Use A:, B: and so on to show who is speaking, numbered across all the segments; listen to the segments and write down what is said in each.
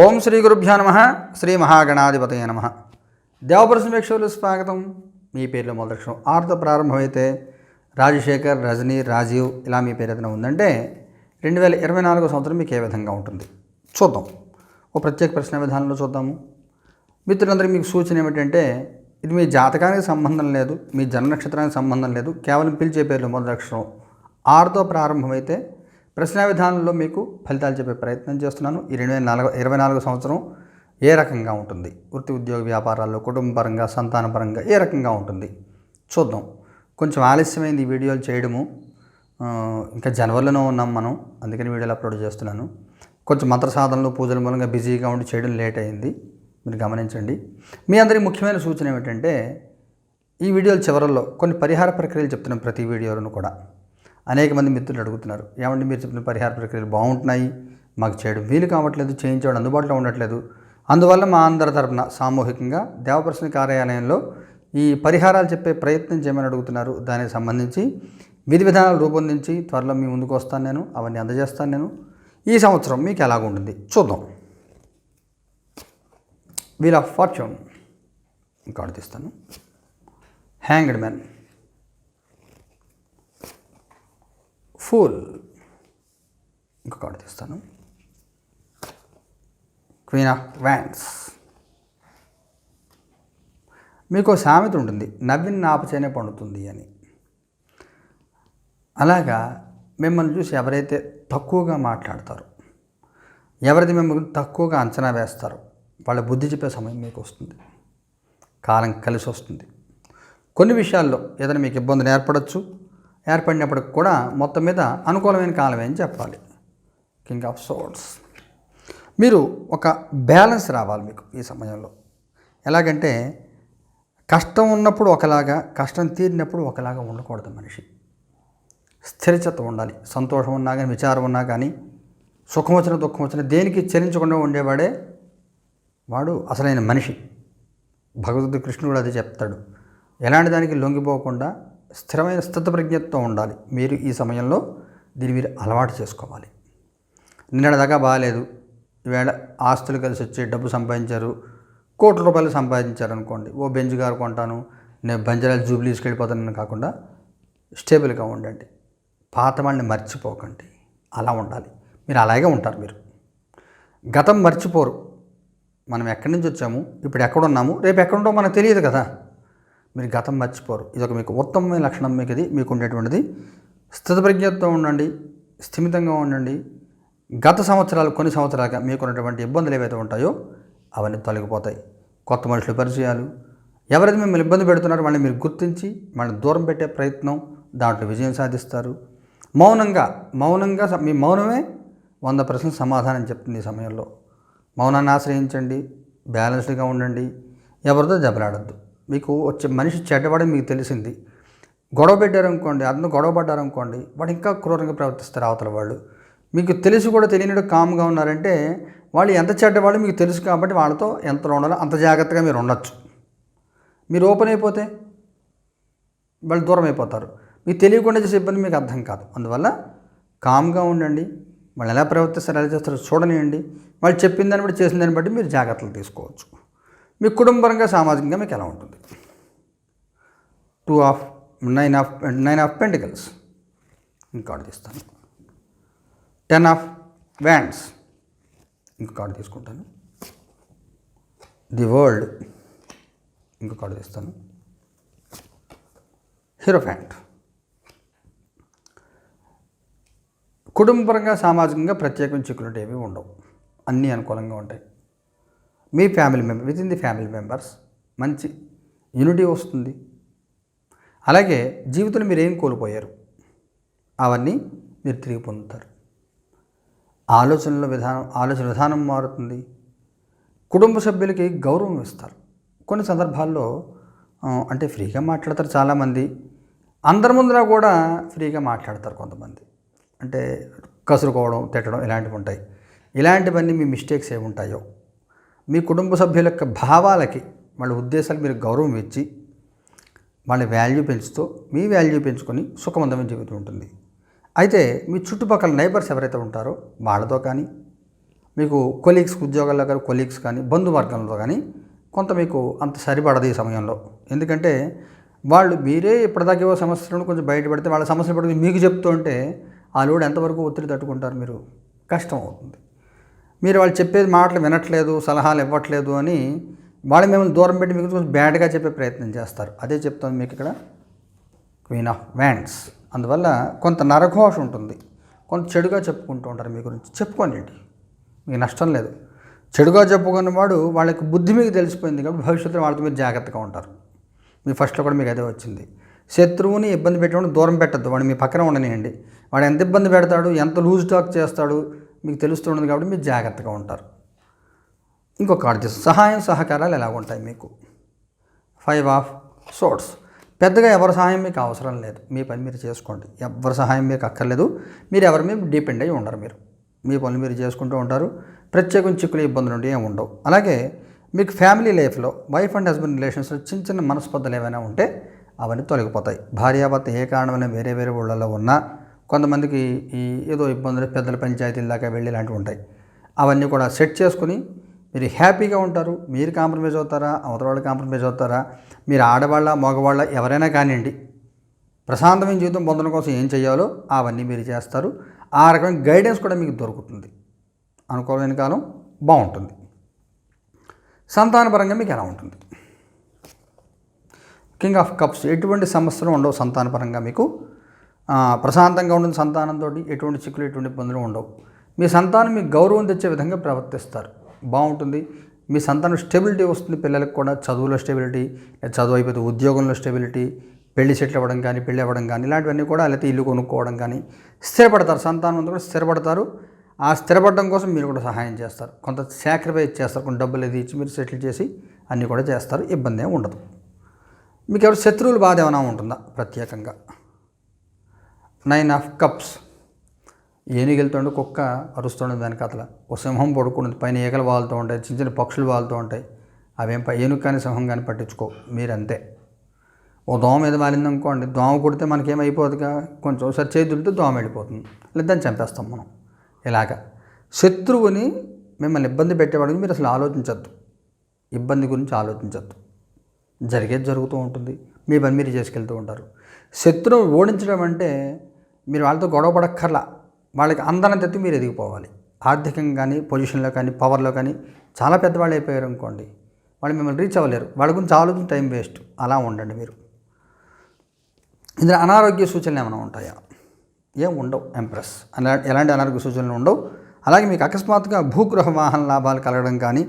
A: ఓం శ్రీ గురుభ్యో నమ. శ్రీ మహాగణాధిపతయ నమ. దేవపరసమేక్షలు స్వాగతం. మీ పేర్లో మొదలక్షణం. ఆరుతో ప్రారంభమైతే రాజశేఖర్ రజనీ రాజీవ్ ఇలా మీ పేరు ఏదైనా ఉందంటే రెండు వేల ఇరవై నాలుగో సంవత్సరం మీకు ఏ విధంగా ఉంటుంది? చూద్దాం. ఓ ప్రత్యేక ప్రశ్న విధానంలో చూద్దాము మిత్రులందరికీ మీకు సూచన ఏమిటంటే ఇది మీ జాతకానికి సంబంధం లేదు మీ జన్మ నక్షత్రానికి సంబంధం లేదు కేవలం పిలిచే పేర్లు మొదలక్షరం ఆరుతో ప్రారంభమైతే ప్రశ్న విధానంలో మీకు ఫలితాలు చెప్పే ప్రయత్నం చేస్తున్నాను. ఈ రెండు వేల నాలుగు ఇరవై నాలుగు సంవత్సరం ఏ రకంగా ఉంటుంది? వృత్తి ఉద్యోగ వ్యాపారాల్లో కుటుంబపరంగా సంతానపరంగా ఏ రకంగా ఉంటుంది? చూద్దాం. కొంచెం ఆలస్యమైంది ఈ వీడియోలు చేయడము. ఇంకా జనవరిలోనే ఉన్నాం మనం అందుకని వీడియోలు అప్లోడ్ చేస్తున్నాను. కొంచెం మంత్ర సాధనలు పూజల మూలంగా బిజీగా ఉండి చేయడం లేట్ అయింది. మీరు గమనించండి. మీ అందరికీ ముఖ్యమైన సూచన ఏమిటంటే ఈ వీడియోల చివరల్లో కొన్ని పరిహార ప్రక్రియలు చెప్తున్నాం ప్రతి వీడియోలను కూడా. అనేక మంది మిత్రులు అడుగుతున్నారు. ఏమంటే మీరు చెప్పిన పరిహార ప్రక్రియలు బాగుంటున్నాయి? మాకు చేయడం వీలు కావట్లేదు చేయించడం అందుబాటులో ఉండట్లేదు. అందువల్ల మా అందరి తరపున సామూహికంగా దేవప్రసన్న కార్యాలయంలో ఈ పరిహారాలు చెప్పే ప్రయత్నం చేయమని అడుగుతున్నారు. దానికి సంబంధించి విధి విధానాలు రూపొందించి త్వరలో మీ ముందుకు వస్తాను నేను అవన్నీ అందజేస్తాను నేను. ఈ సంవత్సరం మీకు ఎలాగుంటుంది చూద్దాం. వీల్ ఆఫ్ ఫార్చ్యూన్ కార్డు తీస్తాను. Hanged man full. ఇంకొక కార్డు తీస్తాను. క్వీన్ ఆఫ్ వ్యాన్స్ మీకు సామెత ఉంటుంది. నవ్విన నాపచేనే పండుతుంది అని. అలాగా మిమ్మల్ని చూసి ఎవరైతే తక్కువగా మాట్లాడతారో ఎవరైతే మిమ్మల్ని తక్కువగా అంచనా వేస్తారు వాళ్ళ బుద్ధి చెప్పే సమయం మీకు వస్తుంది. కాలం కలిసి వస్తుంది. కొన్ని విషయాల్లో ఏదైనా మీకు ఇబ్బందులు ఏర్పడవచ్చు ఏర్పడినప్పటికి కూడా మొత్తం మీద అనుకూలమైన కాలమే అని చెప్పాలి? కింగ్ ఆఫ్ సోర్డ్స్ మీరు ఒక బ్యాలెన్స్ రావాలి మీకు ఈ సమయంలో. ఎలాగంటే కష్టం ఉన్నప్పుడు ఒకలాగా కష్టం తీరినప్పుడు ఒకలాగా ఉండకూడదు మనిషి. స్థిరచత ఉండాలి. సంతోషం ఉన్నా కానీ విచారం ఉన్నా కానీ సుఖం వచ్చిన దుఃఖం వచ్చిన దేనికి చెల్లించకుండా ఉండేవాడే? వాడు అసలైన మనిషి. భగవద్గీత కృష్ణుడు అది చెప్తాడు. ఎలాంటి దానికి లొంగిపోకుండా స్థిరమైన స్థితప్రజ్ఞతో ఉండాలి. మీరు ఈ సమయంలో దీన్ని మీరు అలవాటు చేసుకోవాలి. నిన్నటిదాకా బాగాలేదు. ఈవేళ ఆస్తులు కలిసి వచ్చి డబ్బు సంపాదించారు. కోట్ల రూపాయలు సంపాదించారు అనుకోండి. ఓ బెంచ్ గారు కొంటాను. నేను బంజరాలు జూబ్లీస్కి వెళ్ళిపోతానని కాకుండా స్టేబుల్గా ఉండండి. పాత వాళ్ళని మర్చిపోకండి. అలా ఉండాలి. మీరు అలాగే ఉంటారు మీరు. గతం మర్చిపోరు. మనం ఎక్కడి నుంచి వచ్చాము? ఇప్పుడు ఎక్కడున్నాము? రేపు ఎక్కడుంటామో మనకు తెలియదు కదా. మీరు గతం మర్చిపోరు. ఇది ఒక మీకు ఉత్తమమైన లక్షణం. మీకు ఇది మీకు ఉండేటువంటిది. స్థితప్రజ్ఞతో ఉండండి స్థిమితంగా ఉండండి. గత సంవత్సరాలు కొన్ని సంవత్సరాలుగా మీకున్నటువంటి ఇబ్బందులు ఏవైతే ఉంటాయో అవన్నీ తొలగిపోతాయి. కొత్త మనుషులు పరిచయాలు. ఎవరైతే మిమ్మల్ని ఇబ్బంది పెడుతున్నారో వాళ్ళని మీరు గుర్తించి వాళ్ళని దూరం పెట్టే ప్రయత్నం దాంట్లో విజయం సాధిస్తారు. మౌనంగా మౌనంగా మీ మౌనమే వంద పర్సెంట్ సమాధానం చెప్తుంది ఈ సమయంలో. మౌనాన్ని ఆశ్రయించండి బ్యాలెన్స్డ్గా ఉండండి. ఎవరితో దెబ్బలాడద్దు మీకు వచ్చే మనిషి చెడ్డవాడని మీకు తెలిసింది. గొడవ పెట్టారనుకోండి అతను గొడవ పడ్డారనుకోండి వాడు ఇంకా క్రూరంగా ప్రవర్తిస్తారు అవతల వాళ్ళు. మీకు తెలిసి కూడా తెలియనట్టు కామ్గా ఉన్నారంటే వాళ్ళు ఎంత చెడ్డవాళ్ళు మీకు తెలుసు కాబట్టి వాళ్ళతో ఎంత ఉండాలో అంత జాగ్రత్తగా మీరు ఉండొచ్చు. మీరు ఓపెన్ అయిపోతే వాళ్ళు దూరం అయిపోతారు. మీకు తెలియకుండా చేసే ఇబ్బంది మీకు అర్థం కాదు. అందువల్ల కామ్గా ఉండండి. వాళ్ళు ఎలా ప్రవర్తిస్తారు ఎలా చేస్తారో చూడనియండి. వాళ్ళు చెప్పిన దాన్ని బట్టి చేసిన దాన్ని బట్టి మీరు జాగ్రత్తలు తీసుకోవచ్చు. మీ కుటుంబరంగా సామాజికంగా మీకు ఎలా ఉంటుంది? Two of nine of nine of pentacles ఇంకో కార్డు తీస్తాను. టెన్ ఆఫ్ వ్యాండ్స్ ఇంకో కార్డు తీసుకుంటాను. ది వరల్డ్ ఇంకో కార్డు తీస్తాను. హీరో ఫ్యాంట్ కుటుంబపరంగా సామాజికంగా ప్రత్యేకమైన చిక్కులు ఏవి ఉండవు. అన్నీ అనుకూలంగా ఉంటాయి. మీ family member with in the family members మంచి యూనిటీ వస్తుంది. అలాగే జీవితంలో మీరు ఏం కోల్పోయారు? అవన్నీ మీరు తిరిగి పొందుతారు. ఆలోచనల విధానం ఆలోచన విధానం మారుతుంది. కుటుంబ సభ్యులకి గౌరవం ఇస్తారు. కొన్ని సందర్భాల్లో అంటే ఫ్రీగా మాట్లాడతారు చాలామంది. అందరి ముందర కూడా ఫ్రీగా మాట్లాడతారు కొంతమంది. అంటే కసురుకోవడం తిట్టడం ఇలాంటివి ఉంటాయి. ఇలాంటివన్నీ మీ మిస్టేక్స్ ఏమి ఉంటాయో మీ కుటుంబ సభ్యుల యొక్క భావాలకి వాళ్ళ ఉద్దేశాలు మీరు గౌరవం ఇచ్చి వాళ్ళ వాల్యూ పెంచుతూ మీ వాల్యూ పెంచుకొని సుఖవంతమైన జీవితం ఉంటుంది. అయితే మీ చుట్టుపక్కల నైబర్స్ ఎవరైతే ఉంటారో వాళ్ళతో కానీ మీకు కొలీగ్స్ ఉద్యోగాల్లో కానీ కొలీగ్స్ కానీ బంధువర్గంలో కానీ కొంత మీకు అంత సరిపడదు ఈ సమయంలో. ఎందుకంటే వాళ్ళు మీరే ఇప్పటిదాకా ఏవో సమస్యలను కొంచెం బయటపడితే వాళ్ళ సమస్యలు పడితే మీకు చెప్తూ ఉంటే ఆ లోడ్ ఎంతవరకు ఒత్తిడి తట్టుకుంటారు మీరు కష్టం అవుతుంది. మీరు వాళ్ళు చెప్పేది మాటలు వినట్లేదు సలహాలు ఇవ్వట్లేదు అని వాళ్ళు మిమ్మల్ని దూరం పెట్టి మీకు కొంచెం బ్యాడ్గా చెప్పే ప్రయత్నం చేస్తారు. అదే చెప్తాను మీకు ఇక్కడ క్వీన్ ఆఫ్ వ్యాండ్స్ అందువల్ల కొంత నరఘోష ఉంటుంది. కొంత చెడుగా చెప్పుకుంటూ ఉంటారు మీ గురించి. చెప్పుకోనండి మీకు నష్టం లేదు. చెడుగా చెప్పుకున్నవాడు వాళ్ళకి బుద్ధి మీకు తెలిసిపోయింది కాబట్టి భవిష్యత్తులో వాళ్ళతో మీరు జాగ్రత్తగా ఉంటారు. మీ ఫస్ట్లో కూడా మీకు అదే వచ్చింది. శత్రువుని ఇబ్బంది పెట్టినప్పుడు దూరం పెట్టద్దు. వాడు మీ పక్కన ఉండనియండి. వాడు ఎంత ఇబ్బంది పెడతాడు ఎంత లూజ్ టాక్ చేస్తాడు మీకు తెలుస్తుండదు కాబట్టి మీరు జాగ్రత్తగా ఉంటారు. ఇంకొక కార్డు చేస్తాం. సహాయం సహకారాలు ఎలా ఉంటాయి మీకు? ఫైవ్ ఆఫ్ సోర్ట్స్ పెద్దగా ఎవరి సహాయం మీకు అవసరం లేదు. మీ పని మీరు చేసుకోండి. ఎవరి సహాయం మీకు అక్కర్లేదు. మీరు ఎవరి మీద డిపెండ్ అయ్యి ఉండరు మీరు. మీ పనులు మీరు చేసుకుంటూ ఉంటారు. ప్రత్యేకం చిక్కులు ఇబ్బందులు ఉంటే ఏమి ఉండవు. అలాగే మీకు ఫ్యామిలీ లైఫ్లో వైఫ్ అండ్ హస్బెండ్ రిలేషన్స్లో చిన్న చిన్న మనస్పర్ధలు ఏమైనా ఉంటే అవన్నీ తొలగిపోతాయి. భార్యాభర్త ఏ కారణమైనా వేరే వేరే ఊళ్ళలో ఉన్నా కొంతమందికి ఈ ఏదో ఇబ్బందులు పెద్దల పంచాయతీల దాకా వెళ్ళి ఇలాంటివి ఉంటాయి. అవన్నీ కూడా సెట్ చేసుకుని మీరు హ్యాపీగా ఉంటారు. మీరు కాంప్రమైజ్ అవుతారా? అవతల వాళ్ళు కాంప్రమైజ్ అవుతారా? మీరు ఆడవాళ్ళ మగవాళ్ళ ఎవరైనా కానివ్వండి ప్రశాంతమైన జీవితం పొందడం కోసం ఏం చేయాలో అవన్నీ మీరు చేస్తారు. ఆ రకమైన గైడెన్స్ కూడా మీకు దొరుకుతుంది. అనుకోలేని కాలం బాగుంటుంది. సంతానపరంగా మీకు ఎలా ఉంటుంది? కింగ్ ఆఫ్ కప్స్ ఎటువంటి సమస్యలు ఉండవు సంతానపరంగా మీకు? ప్రశాంతంగా ఉంటుంది సంతానంతో ఎటువంటి చిక్కులు ఎటువంటి ఇబ్బందులు ఉండవు. మీ సంతానం మీకు గౌరవం తెచ్చే విధంగా ప్రవర్తిస్తారు. బాగుంటుంది. మీ సంతానం స్టెబిలిటీ వస్తుంది పిల్లలకు కూడా. చదువులో స్టెబిలిటీ చదువు అయిపోతే ఉద్యోగంలో స్టెబిలిటీ పెళ్ళి సెటిల్ అవ్వడం కానీ పెళ్ళి అవ్వడం కానీ ఇలాంటివన్నీ కూడా లేకపోతే ఇల్లు కొనుక్కోవడం కానీ స్థిరపడతారు. సంతానం అంతా కూడా స్థిరపడతారు. ఆ స్థిరపడడం కోసం మీరు కూడా సహాయం చేస్తారు. కొంత సాక్రిఫైస్ చేస్తారు. కొన్ని డబ్బులు అది ఇచ్చి మీరు సెటిల్ చేసి అన్నీ కూడా చేస్తారు. ఇబ్బంది ఉండదు. మీకు ఎవరు శత్రువులు బాధ ఏమైనా ఉంటుందా? ప్రత్యేకంగా. నైన్ ఆఫ్ కప్స్ ఏనుగెళ్తుండే కుక్క అరుస్తుండే దాని కథల. ఓ సింహం పడుకున్నది పైన ఈగలు వాళ్తూ ఉంటాయి చిన్న చిన్న పక్షులు వాళ్తూ ఉంటాయి. అవేం ఏనుగు కానీ సింహం కానీ పట్టించుకో మీరంతే. ఓ దోమ మీద వాలింది అనుకోండి దోమ కొడితే మనకేమైపోతుందిగా కొంచెం ఒకసారి చేతులతో దోమ వెళ్ళిపోతుంది. లేదా దాన్ని చంపేస్తాం మనం. ఇలాగా. శత్రువుని మిమ్మల్ని ఇబ్బంది పెట్టేవాడికి మీరు అసలు ఆలోచించద్దు. ఇబ్బంది గురించి ఆలోచించద్దు. జరిగేది జరుగుతూ ఉంటుంది. మీ పని మీరు చేసుకెళ్తూ ఉంటారు. శత్రువు ఓడించడం అంటే మీరు వాళ్ళతో గొడవ పడక్కర్లా. వాళ్ళకి అందరం ఎత్తు మీరు ఎదిగిపోవాలి. ఆర్థికంగా కానీ పొజిషన్లో కానీ పవర్లో కానీ చాలా పెద్దవాళ్ళు అయిపోయారు అనుకోండి. వాళ్ళు మిమ్మల్ని రీచ్ అవ్వలేరు. వాళ్ళ గురించి ఆలోచన టైం వేస్ట్. అలా ఉండండి మీరు. ఇందులో అనారోగ్య సూచనలు ఏమైనా ఉంటాయా? ఏం ఉండవు. ఎంప్రెస్. అలా ఎలాంటి అనారోగ్య సూచనలు ఉండవు. అలాగే మీకు అకస్మాత్తుగా భూగృహ వాహన లాభాలు కలగడం కానీ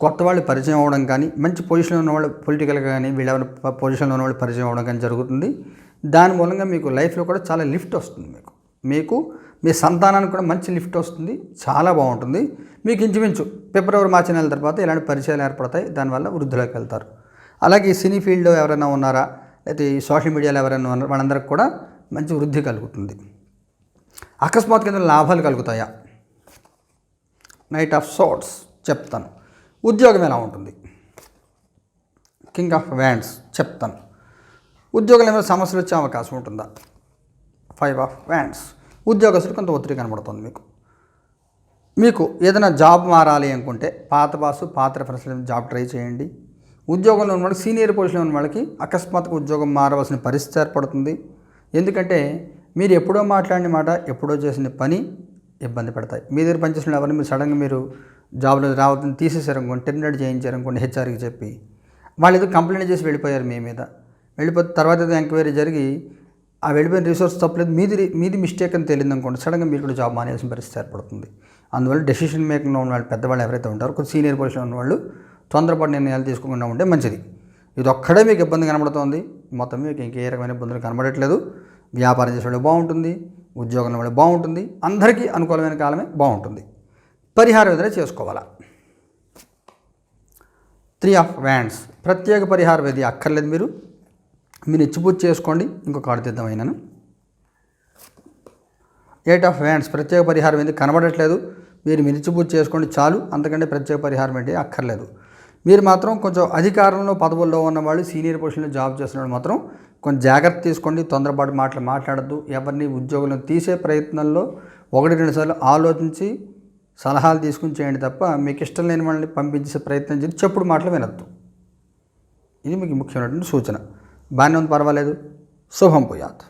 A: కొత్త వాళ్ళు పరిచయం అవ్వడం కానీ మంచి పొజిషన్లో ఉన్న వాళ్ళు పొలిటికల్గా కానీ వీళ్ళెవరి పొజిషన్లో ఉన్న వాళ్ళు పరిచయం అవ్వడం కానీ జరుగుతుంది. దాని మూలంగా మీకు లైఫ్లో కూడా చాలా లిఫ్ట్ వస్తుంది మీకు. మీకు మీ సంతానానికి కూడా మంచి లిఫ్ట్ వస్తుంది. చాలా బాగుంటుంది. మీకు ఇంచుమించు ఫిబ్రవరి మార్చి నెల తర్వాత ఇలాంటి పరిచయాలు ఏర్పడతాయి. దానివల్ల వృద్ధిలోకి వెళ్తారు. అలాగే సినీ ఫీల్డ్లో ఎవరైనా ఉన్నారా? లేకపోతే ఈ సోషల్ మీడియాలో ఎవరైనా ఉన్నారా? వాళ్ళందరికీ కూడా మంచి వృద్ధి కలుగుతుంది. అకస్మాత్ కింద లాభాలు కలుగుతాయా? నైట్ ఆఫ్ సోట్స్ చెప్తాను. ఉద్యోగం ఎలా ఉంటుంది? కింగ్ ఆఫ్ వ్యాండ్స్ చెప్తాను. ఉద్యోగులు ఏమైనా సమస్యలు వచ్చే అవకాశం ఉంటుందా? ఫైవ్ ఆఫ్ వ్యాండ్స్ ఉద్యోగస్తులు కొంత ఒత్తిడి కనబడుతుంది మీకు. మీకు ఏదైనా జాబ్ మారాలి అనుకుంటే పాత బాసు పాత రెఫరెన్స్ జాబ్ ట్రై చేయండి. ఉద్యోగంలో ఉన్న వాళ్ళకి సీనియర్ పొజిషన్లో ఉన్న వాళ్ళకి అకస్మాత్తుగా ఉద్యోగం మారవలసిన పరిస్థితి ఏర్పడుతుంది. ఎందుకంటే మీరు ఎప్పుడో మాట్లాడిన మాట ఎప్పుడో చేసిన పని ఇబ్బంది పడతాయి. మీ దగ్గర పనిచేసిన ఎవరిని మీరు సడన్గా మీరు జాబ్లో రావద్దని తీసేసారనుకోండి టెర్మినేట్ చేయించారనుకోండి హెచ్ఆర్కి చెప్పి. వాళ్ళు ఏదో కంప్లైంట్ చేసి వెళ్ళిపోయారు మీ మీద. వెళ్ళిపోతే తర్వాత ఏదో ఎంక్వైరీ జరిగి ఆ వెళ్ళిపోయిన రిసోర్స్ తప్పలేదు మీది మీది మిస్టేక్ అని తెలియదు అనుకోండి సడన్గా మీరు కూడా జాబ్ మానేయాల్సిన పరిస్థితి ఏర్పడుతుంది. అందువల్ల డెసిషన్ మేకింగ్లో ఉన్న వాళ్ళు పెద్దవాళ్ళు ఎవరైతే ఉంటారో కొంచెం సీనియర్ పొజిషన్ ఉన్న వాళ్ళు తొందరపాటు నిర్ణయాలు తీసుకోకుండా ఉంటే మంచిది. ఇది ఒక్కడే మీకు ఇబ్బంది కనబడుతోంది మొత్తం మీకు ఇంకే రకమైన ఇబ్బందులు కనబడట్లేదు. వ్యాపారం చేసే వాళ్ళు బాగుంటుంది ఉద్యోగంలో వాళ్ళు బాగుంటుంది అందరికీ అనుకూలమైన కాలమే బాగుంటుంది. పరిహారం ఏదైనా చేసుకోవాలా? త్రీ ఆఫ్ వ్యాండ్స్ ప్రత్యేక పరిహారం ఏది అక్కర్లేదు మీరు. మీరు ఇచ్చిపూజ చేసుకోండి. ఇంకొక కార్డు తీద్దాం ఎయిట్ ఆఫ్ వ్యాండ్స్ ప్రత్యేక పరిహారం ఏంది కనబడట్లేదు? మీరు మిరిచిపూజ చేసుకోండి చాలు. అంతకంటే ప్రత్యేక పరిహారం ఏంటి? అక్కర్లేదు. మీరు మాత్రం కొంచెం అధికారంలో పదవుల్లో ఉన్న వాళ్ళు సీనియర్ పొజిషన్లో జాబ్ చేస్తున్న మాత్రం కొంచెం జాగ్రత్త తీసుకోండి తొందరపాటు మాటలు మాట్లాడద్దు. ఎవరిని ఉద్యోగులను తీసే ప్రయత్నంలో ఒకటి రెండు సార్లు ఆలోచించి సలహాలు తీసుకుని చేయండి తప్ప మీకు ఇష్టం లేని వాళ్ళని పంపించే ప్రయత్నం చేసి చెప్పుడు మాటలు వినొద్దు. ఇది మీకు ముఖ్యమైనటువంటి సూచన. బాగానే ఉంది పర్వాలేదు. శుభం పోయాత్